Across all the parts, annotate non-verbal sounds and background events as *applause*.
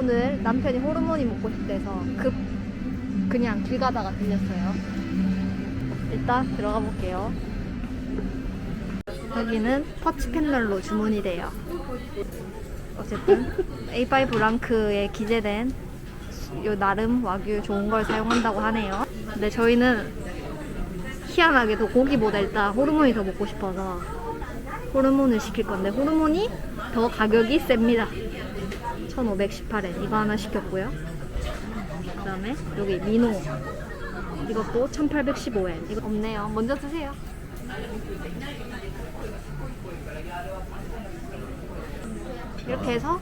오늘 남편이 호르몬이 먹고 싶대서 급 그냥 길 가다가 들렸어요. 일단 들어가 볼게요. 여기는 터치 패널로 주문이 돼요. 어쨌든 A5 랑크에 기재된 요 나름 와규 좋은 걸 사용한다고 하네요. 근데 저희는 희한하게도 고기보다 일단 호르몬이 더 먹고 싶어서 호르몬을 시킬 건데 호르몬이 더 가격이 셉니다. 1518엔 이거 하나 시켰고요. 그 다음에 여기 미노 이것도 1815엔 이거 없네요. 먼저 드세요. 이렇게 해서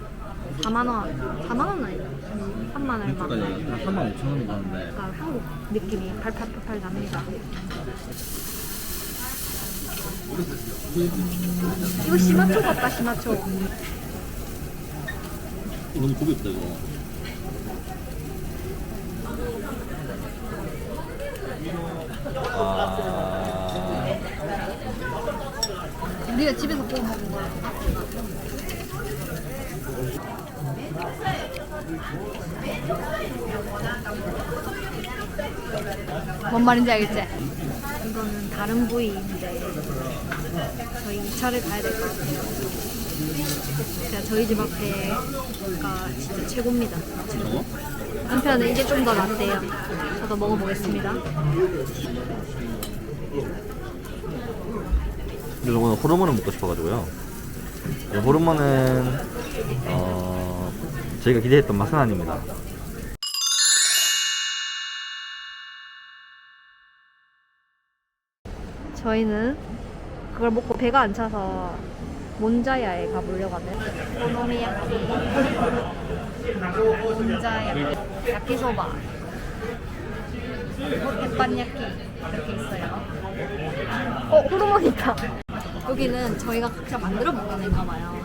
4만원 4만원 아니다 3만 얼마 이쪽까지 한 3만 5천 원이 가는데. 약간 한국 느낌이 팔팔팔팔 납니다. 이거 시마초 같다 시마초 너무 고기 없다 이거. 아. 우리가 집에서 구워 먹은 거야. 뭔 말인지 알겠지? 이거는 다른 부위인데 저희 2차를 가야 될 것 같아요 진짜 저희 집 앞에가 진짜 최고입니다. 저거? 한편은 이게 좀 더 낫대요. 저도 먹어보겠습니다. 근데 오늘 호르몬을 먹고 싶어가지고요. 이 호르몬은 어 저희가 기대했던 맛은 아닙니다. 저희는 그걸 먹고 배가 안 차서 몬자야에 가보려고 하네. 오노미야키, 몬자야키, 야키소바, 그리고鉄板야키 이렇게 있어요. 어, 호르몬 있다. 여기는 저희가 각자 만들어 먹는 데인가 봐요.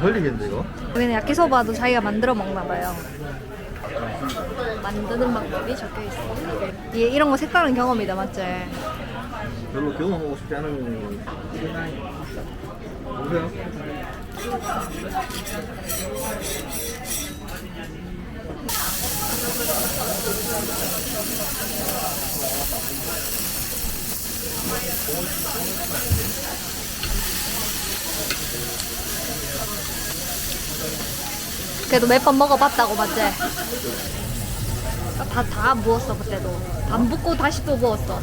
걸리겠는데 이거? 여기는 야키소바도 자기가 만들어 먹나 봐요. 만드는 방법이 적혀 있어. 이 이런 거 색다른 경험이다, 맞지? 별로 경험하고 싶지 않은 보세요. 그래도 몇 번 먹어봤다고 맞지? 다, 다 부었어 그때도. 안 붓고 다시 또 부었어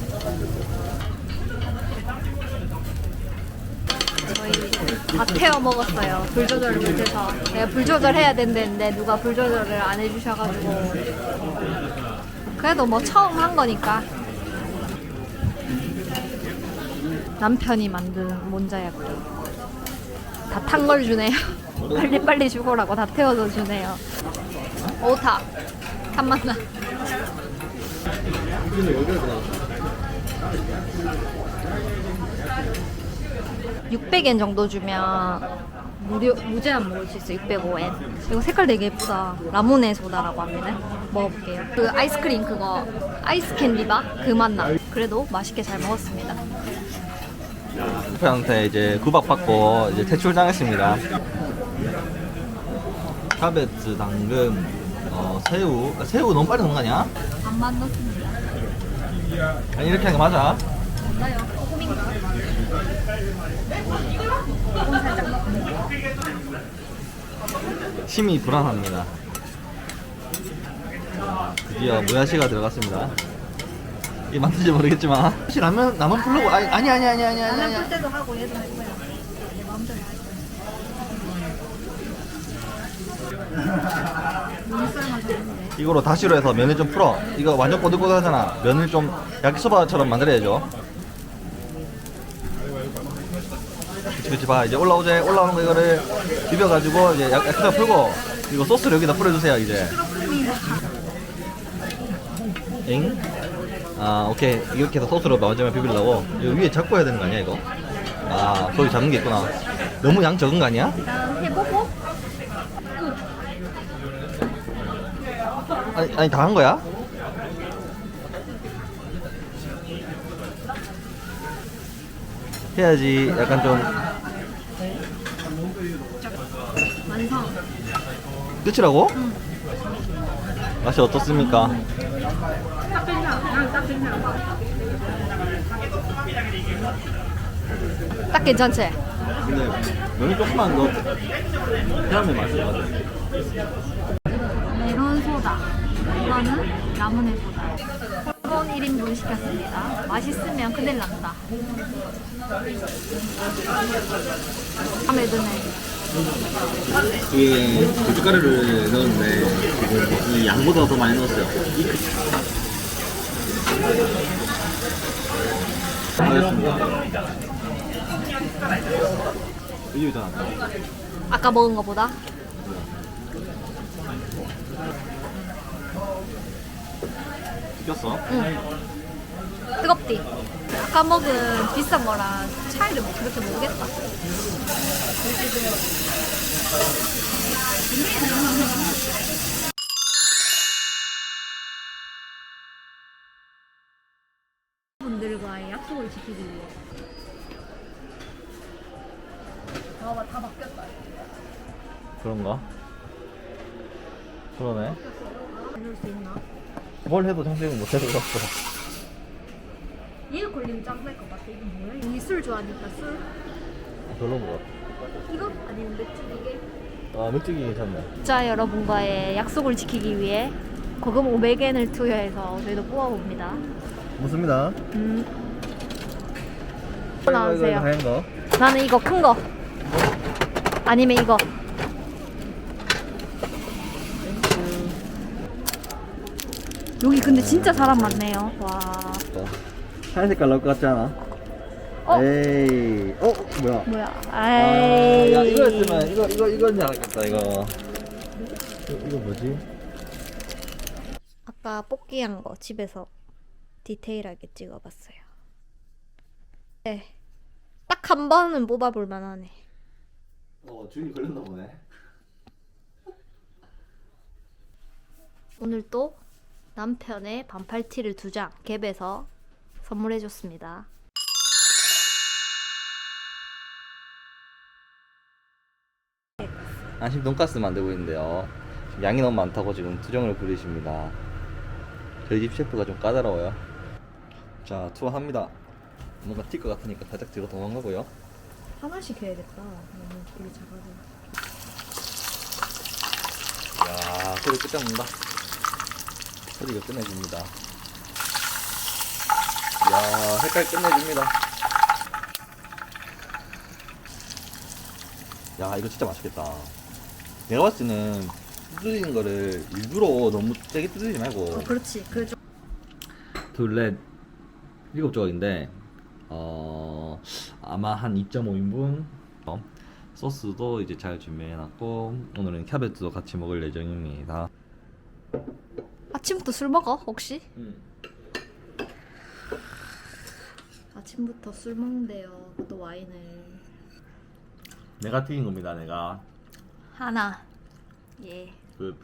다 태워 먹었어요. 불 조절을 못해서. 내가 불 조절해야 된다는데 누가 불 조절을 안 해주셔가지고. 그래도 뭐 처음 한 거니까. 남편이 만든 몬자야끼 다 탄 걸 주네요. *laughs* 빨리빨리 주고라고 다 태워서 주네요. 오타 탐만나 600엔 정도 주면 무료 무제한 먹을 수 있어 605엔. 이거 색깔 되게 예쁘다. 라모네 소다라고 합니다 먹어볼게요. 그 아이스크림 그거 아이스 캔디바? 그 맛나. 그래도 맛있게 잘 먹었습니다. 남편한테 이제 구박받고 이제 퇴출당했습니다. 카베츠, 당근, 어, 새우. 아, 새우 너무 빨리 넣은 거 아니야? 반만 넣습니다. 아니 이렇게 하는 거 맞아? 맞아요? 소금인가? 소금 살짝 심이 불안합니다. 드디어 모야시가 들어갔습니다. 이게 맞는지 모르겠지만. 혹시 라면 라면 풀려고? 아니 아니 아니 아니 아니 아니 라면 아니 풀 때도 하고 얘도 할 거야 내 마음대로 할 거야 눈썰만 이거로 다시로 해서 면을 좀 풀어. 이거 완전 꼬들꼬들하잖아. 면을 좀 야키소바처럼 만들어야죠 그치 봐 이제 올라오제 올라오는 거 이거를 비벼가지고 이제 야- 야키소바 풀고 이거 소스를 여기다 뿌려주세요 이제 엥? 아 오케이 이렇게 해서 소스로 마지막에 비비려고 이거 위에 잡고 해야 되는 거 아니야 이거? 아 거기 잡는 게 있구나 너무 양 적은 거 아니야? 아니, 아니 다 한 거야? 해야지 약간 좀 완성 끝이라고? 맛이 어떻습니까? 딱 괜찮지? 근데 면이 조금만 더 해하면 맛있을 것 같아. 메론 소다. 이거는 라무네 소다. 콜본 1인분 시켰습니다. 맛있으면 큰일 난다. 마음에 드네. 이게 고춧가루를 넣었는데 이 양보다 더 많이 넣었어요. 알겠습니다. 이게 잖아 아까 먹은 거보다? 튀겼어? 응. 뜨겁디. 아까 먹은 비싼 거랑 차이를 뭐 그렇게 모르겠다. 분들과의 약속을 지키기 위해. 봐봐, 다 바뀌었다. 그런가? 그러네. 이럴 수 있나? 뭘 해도 장생은 못 해도 없어. 얘가 걸리면 짱날 것 같아. 이게 뭐야? 이술 좋아하니까 술? 별로 것 같아. 이거? 아니면 맥주기계? 아, 맥주기 괜찮네. 자 여러분과의 약속을 지키기 위해 고금 500엔을 투여해서 저희도 뽑아봅니다. 무습니다. 음. 나오세요. 하얀 거. 나는 이거 큰 거. 아니면 이거. 여기 근데 진짜 사람 많네요. 와. 하얀 색깔 나올 것 같지 않아? 어? 에이. 어? 뭐야? 뭐야? 아, 아이. 야, 이거였으면 이거 이거 이건 줄 알았겠다 이거. 이거, 이거 뭐지? 아까 뽑기한 거 집에서 디테일하게 찍어봤어요. 네. 딱 한 번은 뽑아볼 만하네. 어, 주인이 걸렸나 보네. 오늘 또 남편의 반팔 티를 두 장 갭에서 선물해줬습니다. 안심 돈가스 만들고 있는데요. 지금 양이 너무 많다고 지금 투정을 부리십니다. 저희 집 셰프가 좀 까다로워요. 자, 투어합니다. 뭔가 튈 것 같으니까 살짝 뒤로 도망가고요. 하나씩 해야겠다. 너무 이게 작아서. 이야, 소리 끝장난다. 소리가 끝내줍니다. 이야, 색깔 끝내줍니다. 야, 이거 진짜 맛있겠다. 내가 봤을 때는 두드리는 거를 일부러 너무 세게 두드리지 말고 어, 그렇지. 그 좀. 둘넷 일곱 조각인데 어 아마 한 2.5인분 어, 소스도 이제 잘 준비해놨고 오늘은 캐베트도 같이 먹을 예정입니다. 아침부터 술 먹어? 혹시? 음. 아침부터 술 먹는데요. 또 와인을 내가 튀긴 겁니다. 내가 하나. 예. 그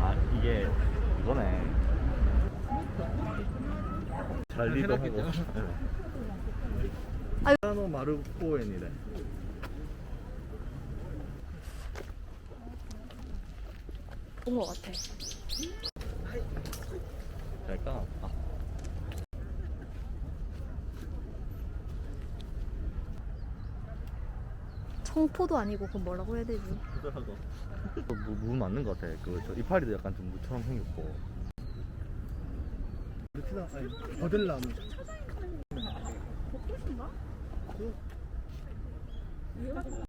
아, 이게 이거네. 잘리도 하고. 아유. 피아노 마르코엔이래. 본것 같아. 될까? 아. 청포도 아니고 그 뭐라고 해야 되지? 그더라고. *laughs* 무, 무 맞는 것 같아. 그저 이파리도 약간 좀 무처럼 생겼고. 루티나 아니 버들나무 2월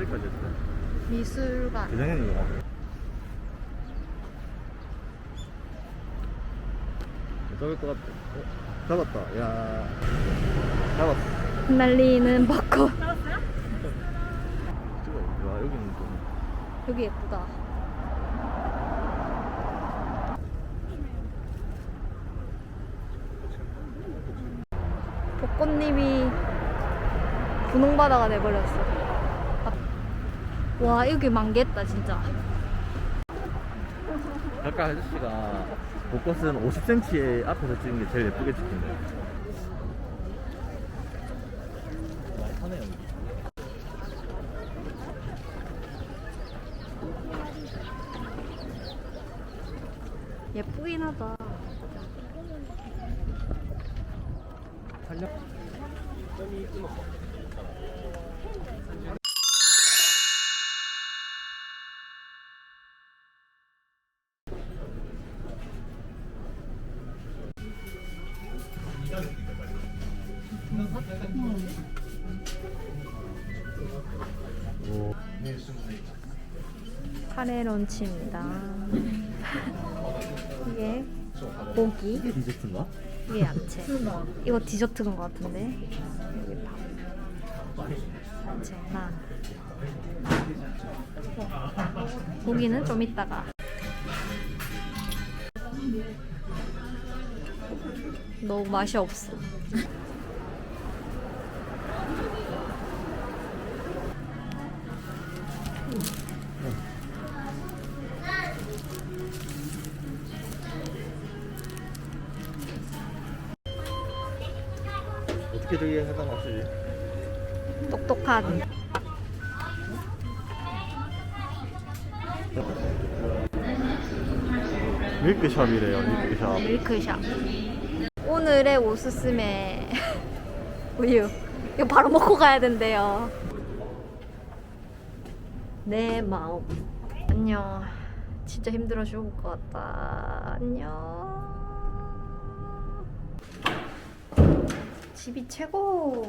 28일까지 했어. 미술관. 재작년이고. 잡을 것 같아. 어? 잡았다. 야. 잡았어. 흩날리는 벚꽃. 찍어. 와 여기는 좀. 여기 예쁘다. 벚꽃님이 분홍바다가 돼버렸어. 아, 와 여기 만개했다 진짜. 아까 아저씨가 벚꽃은 50cm 앞에서 찍는 게 제일 예쁘게 찍힌대. 많이 타네요. 여기. 예쁘긴 하다. 카레 런치입니다. *laughs* 이게 고기, 디저트인가? 이게 야채. 이거 디저트인 것 같은데. 여기 밥, 야채, 난. 고기는 좀 이따가. 너무 맛이 없어. 어떻게 저기 해당 맞추지? 똑똑한. 밀크샵이래요, 밀크샵. 밀크샵. 오늘의 오스스메 *laughs* 우유. 이거 바로 먹고 가야 된대요. 내 마음. 안녕. 진짜 힘들어 죽을 것 같다. 안녕. 집이 최고.